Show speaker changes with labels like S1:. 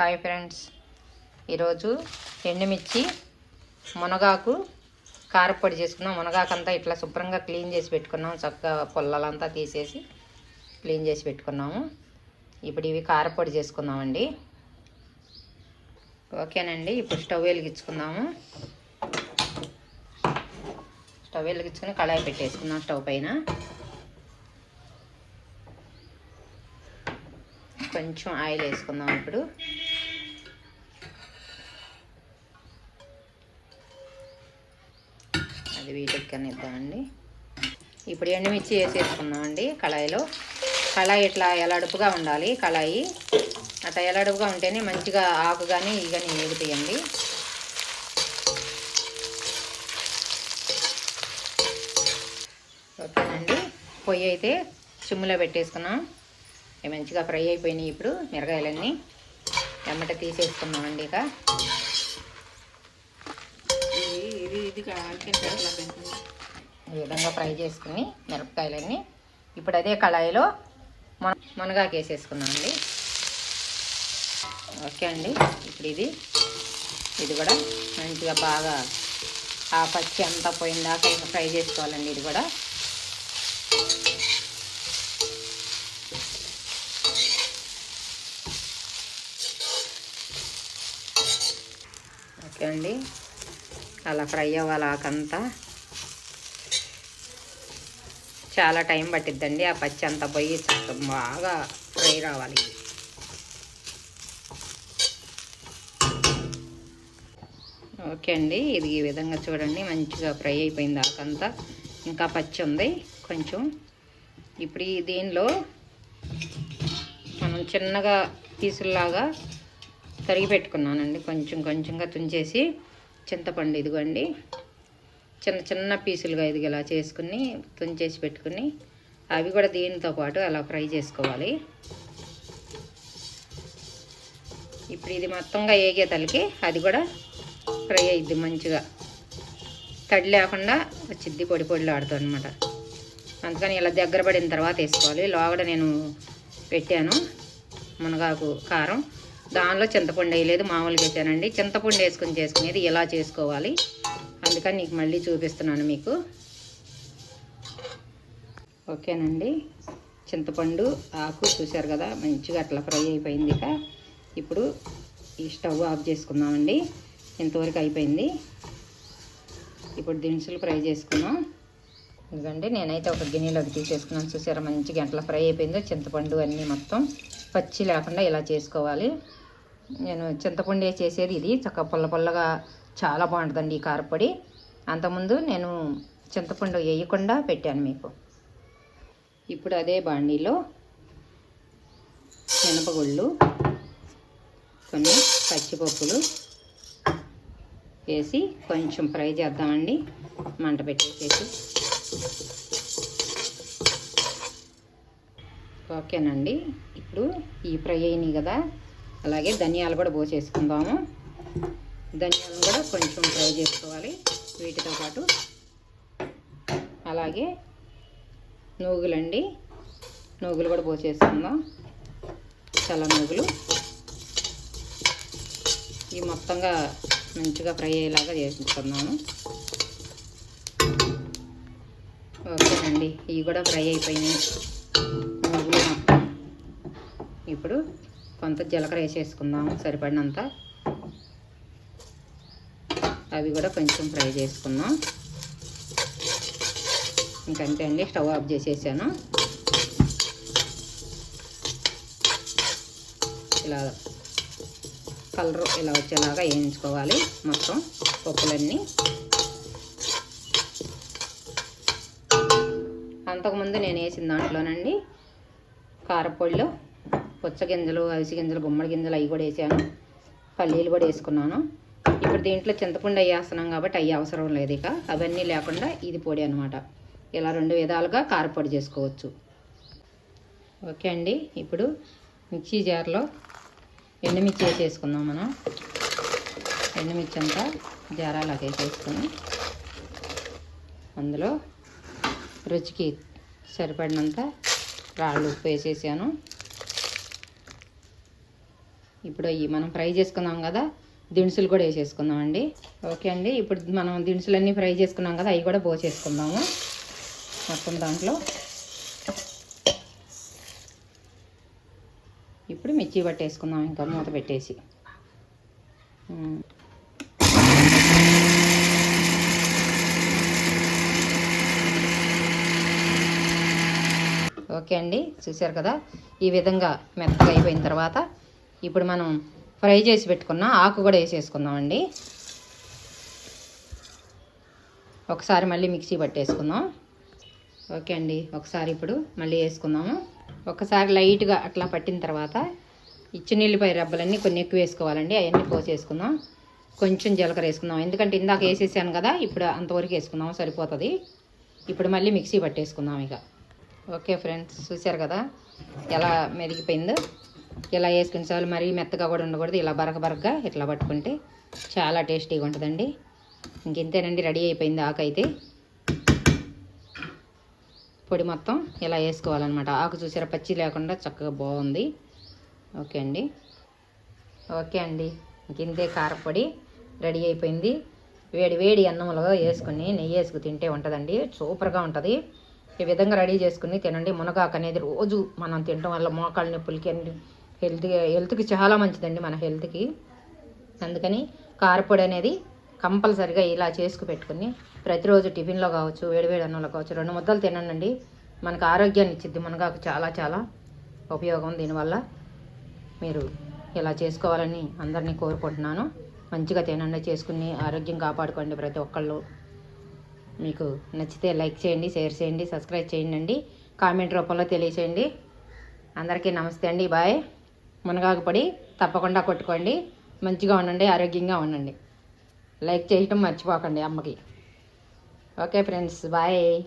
S1: Hi friends. ఈరోజు ఎండుమిర్చి మునగాకు కారపొడి చేసుకున్నాం. మునగాకు అంతా ఇట్లా శుభ్రంగా క్లీన్ చేసి పెట్టుకున్నాం. చక్కగా పొల్లలంతా తీసేసి క్లీన్ చేసి పెట్టుకున్నాము. ఇప్పుడు ఇవి కారపొడి చేసుకుందామండి. ఓకేనండి ఇప్పుడు స్టవ్ వెలిగించుకుందాము. స్టవ్ వెలిగించుకుని కళాయి పెట్టేసుకుందాం స్టవ్ పైన. కొంచెం ఆయిల్ వేసుకుందాం ఇప్పుడు. అది వీటెక్కనిద్దామండి ఇప్పుడు ఎండుమిర్చి వేసేసుకుందామండి కళాయిలో. కళాయి ఇట్లా ఎలాడుపుగా ఉండాలి? కళాయి అట్లా ఎలాడుపుగా ఉంటేనే మంచిగా ఆకు కానీ ఇవి కానీ వేగుతాయండి ఓకేనండి. పొయ్యి అయితే చిమ్ములో పెట్టేసుకున్నాం. మంచిగా ఫ్రై అయిపోయినాయి ఇప్పుడు మిరగాయలన్నీ. ఎమ్మట తీసేసుకున్నామండి ఇక.
S2: ఇది
S1: ఈ విధంగా ఫ్రై చేసుకుని మిరపకాయలన్నీ ఇప్పుడు అదే కళాయిలో మన మునగాకు వేసేసుకున్నామండి ఓకే అండి ఇప్పుడు ఇది ఇది కూడా మంచిగా బాగా ఆ పచ్చి అంతా పోయిందాక ఇంకా ఫ్రై చేసుకోవాలండి ఇది కూడా. ఓకే అండి. అలా ఫ్రై అవ్వాలి ఆకంతా చాలా టైం పట్టిద్దండి ఆ పచ్చి అంతా పోయి బాగా ఫ్రై రావాలి. ఓకే అండి ఇది ఈ విధంగా చూడండి మంచిగా ఫ్రై అయిపోయింది ఆకంతా. ఇంకా పచ్చి ఉంది కొంచెం. ఇప్పుడు ఈ దీనిలో మనం చిన్నగా పీసుల్లాగా తరిగి పెట్టుకున్నానండి కొంచెం కొంచెంగా తుంచేసి చింతపండు ఇదిగోండి. చిన్న చిన్న పీసులుగా ఇది ఇలా చేసుకుని తుంచేసి పెట్టుకుని అవి కూడా దీనితో పాటు అలా ఫ్రై చేసుకోవాలి. ఇప్పుడు ఇది మొత్తంగా ఏగే తలకి అది కూడా ఫ్రై అయ్యిద్ది మంచిగా. తడి లేకుండా వచ్చిద్ది పొడి పొడిలో అనమాట అందుకని ఇలా దగ్గర పడిన తర్వాత వేసుకోవాలి. లోగడ నేను పెట్టాను. మునగాకు కారం. దానిలో చింతపండు వేయలేదు మామూలుగా వేసానండి. చింతపండు వేసుకుని చేసుకునేది ఇలా చేసుకోవాలి. అందుకని నీకు మళ్ళీ చూపిస్తున్నాను మీకు. ఓకేనండి. చింతపండు ఆకు చూశారు కదా మంచిగా అట్లా ఫ్రై అయిపోయింది ఇక. ఇప్పుడు ఈ స్టవ్ ఆఫ్ చేసుకుందామండి. ఇంతవరకు అయిపోయింది. ఇప్పుడు దినుసులు ఫ్రై చేసుకున్నాం. ఇదిగండి నేనైతే ఒక గిన్నెలోకి తీసేసుకున్నాను. చూసారా మంచిగా ఎట్లా ఫ్రై అయిపోయిందో చింతపండు అన్నీ మొత్తం పచ్చి లేకుండా ఇలా చేసుకోవాలి. నేను చింతపండు చేసేది ఇది. చక్క పుల్ల పుల్లగా చాలా బాగుంటుందండి ఈ కారపొడి అంతకుముందు నేను చింతపండు వేయకుండా పెట్టాను మీకు. ఇప్పుడు అదే బాండీలో మినపగుళ్ళు కొన్ని పచ్చిపప్పులు వేసి కొంచెం ఫ్రై చేద్దామండి. మంట పెట్టేసేసి. ఓకేనండి. ఇప్పుడు ఈ ఫ్రై అయినాయి కదా. అలాగే ధనియాలు కూడా పోసేసుకుందాము. ధనియాలను కూడా కొంచెం ఫ్రై చేసుకోవాలి. వీటితో పాటు అలాగే నూగులండి. నూగులు కూడా పోసేసుకుందాం. చల్ల నూగులు. ఇవి మొత్తంగా మంచిగా ఫ్రై అయ్యేలాగా చేసుకుందాము. ఓకేనండి. ఇవి కూడా ఫ్రై అయిపోయినాయి. నూగులు మొత్తం. ఇప్పుడు కొంత జీలకర్ర వేసేసుకుందాము సరిపడినంత. అవి కూడా కొంచెం ఫ్రై చేసుకుందాం. ఇంకంతే అండి స్టవ్ ఆఫ్ చేసేసాను. ఇలా కలర్ ఇలా వచ్చేలాగా వేయించుకోవాలి మొత్తం పప్పులన్నీ. అంతకుముందు నేను వేసిన దాంట్లోనండి పుచ్చ పుచ్చగింజలు అవిసి గింజలు గుమ్మడి గింజలు అవి కూడా వేసాను. పల్లీలు కూడా వేసుకున్నాను. ఇప్పుడు దీంట్లో చింతపండు వేస్తున్నాం కాబట్టి అవి అవసరం లేదు ఇక. అవన్నీ లేకుండా ఇది పొడి అనమాట ఇలా రెండు విధాలుగా కారపొడి చేసుకోవచ్చు. ఓకే అండి. ఇప్పుడు మిక్సీ జార్లో ఎండుమిర్చి వేసేసుకుందాం మనం. ఎండుమిర్చి అంతా జారాలకు వేసేసుకొని అందులో రుచికి సరిపడినంత రాళ్ళు ఉప్పు వేసేసాను. ఇప్పుడు ఈ మనం ఫ్రై చేసుకున్నాం కదా దినుసులు కూడా వేసేసుకుందాం అండి. ఓకే అండి ఇప్పుడు మనం దినుసులన్నీ ఫ్రై చేసుకున్నాం కదా అవి కూడా పోసేసుకుందాము. మొత్తం దాంట్లో. ఇప్పుడు మిర్చి పట్టేసుకుందాం ఇంకా మూత పెట్టేసి. ఓకే అండి చూశారు కదా? ఈ విధంగా మెత్తగా అయిపోయిన తర్వాత ఇప్పుడు మనం ఫ్రై చేసి పెట్టుకున్న ఆకు కూడా వేసేసుకుందామండి. ఒకసారి మళ్ళీ మిక్సీ పట్టేసుకుందాం. ఓకే అండి ఒకసారి ఇప్పుడు మళ్ళీ వేసుకుందాము. ఒకసారి లైట్గా అట్లా పట్టిన తర్వాత ఇచ్చినీళ్ళపై రబ్బలన్నీ కొన్ని ఎక్కువ వేసుకోవాలండి అవన్నీ పోసేసుకుందాం. కొంచెం జీలకర్ర వేసుకుందాం. ఎందుకంటే ఇందాక వేసేసాను కదా ఇప్పుడు అంతవరకు వేసుకుందాం సరిపోతుంది. ఇప్పుడు మళ్ళీ మిక్సీ పట్టేసుకుందాం ఇక. ఓకే ఫ్రెండ్స్ చూశారు కదా ఎలా మెదిగిపోయిందో ఇలా వేసుకుని చాలు మరీ మెత్తగా కూడా ఉండకూడదు. ఇలా బరక బరకగా ఇట్లా పట్టుకుంటే చాలా టేస్టీగా ఉంటుందండి. ఇంకెంతేనండి రెడీ అయిపోయింది ఆకు అయితే పొడి మొత్తం ఇలా వేసుకోవాలన్నమాట. ఆకు చూసారా పచ్చి లేకుండా చక్కగా బాగుంది. ఓకే అండి. ఓకే అండి. ఇంకింతే కారపొడి రెడీ అయిపోయింది. వేడి వేడి అన్నంలో వేసుకుని నెయ్యి వేసుకు తింటే ఉంటుందండి. సూపర్గా ఉంటుంది. ఈ విధంగా రెడీ చేసుకుని తినండి. మునగాకు అనేది రోజు మనం తినడం వల్ల మోకాళ్ళ నొప్పులకి అన్ని హెల్త్ హెల్త్కి చాలా మంచిదండి మన హెల్త్కి. అందుకని కారపొడి అనేది కంపల్సరిగా ఇలా చేసుకు పెట్టుకుని ప్రతిరోజు టిఫిన్లో కావచ్చు వేడివేడి అన్నంలో కావచ్చు రెండు ముద్దలు తినండి మనకు ఆరోగ్యాన్ని ఇచ్చిద్ది మునగాకు చాలా చాలా ఉపయోగం దీనివల్ల. మీరు ఇలా చేసుకోవాలని అందరినీ కోరుకుంటున్నాను. మంచిగా తినండి చేసుకుని ఆరోగ్యం కాపాడుకోండి ప్రతి ఒక్కళ్ళు. మీకు నచ్చితే లైక్ చేయండి షేర్ చేయండి సబ్స్క్రైబ్ చేయండి కామెంట్ రూపంలో తెలియచేయండి. అందరికీ నమస్తే అండి బాయ్. మునగాకు పొడి తప్పకుండా కొట్టుకోండి. మంచిగా ఉండండి ఆరోగ్యంగా ఉండండి. లైక్ చేయటం మర్చిపోకండి అమ్మకి. Okay friends bye.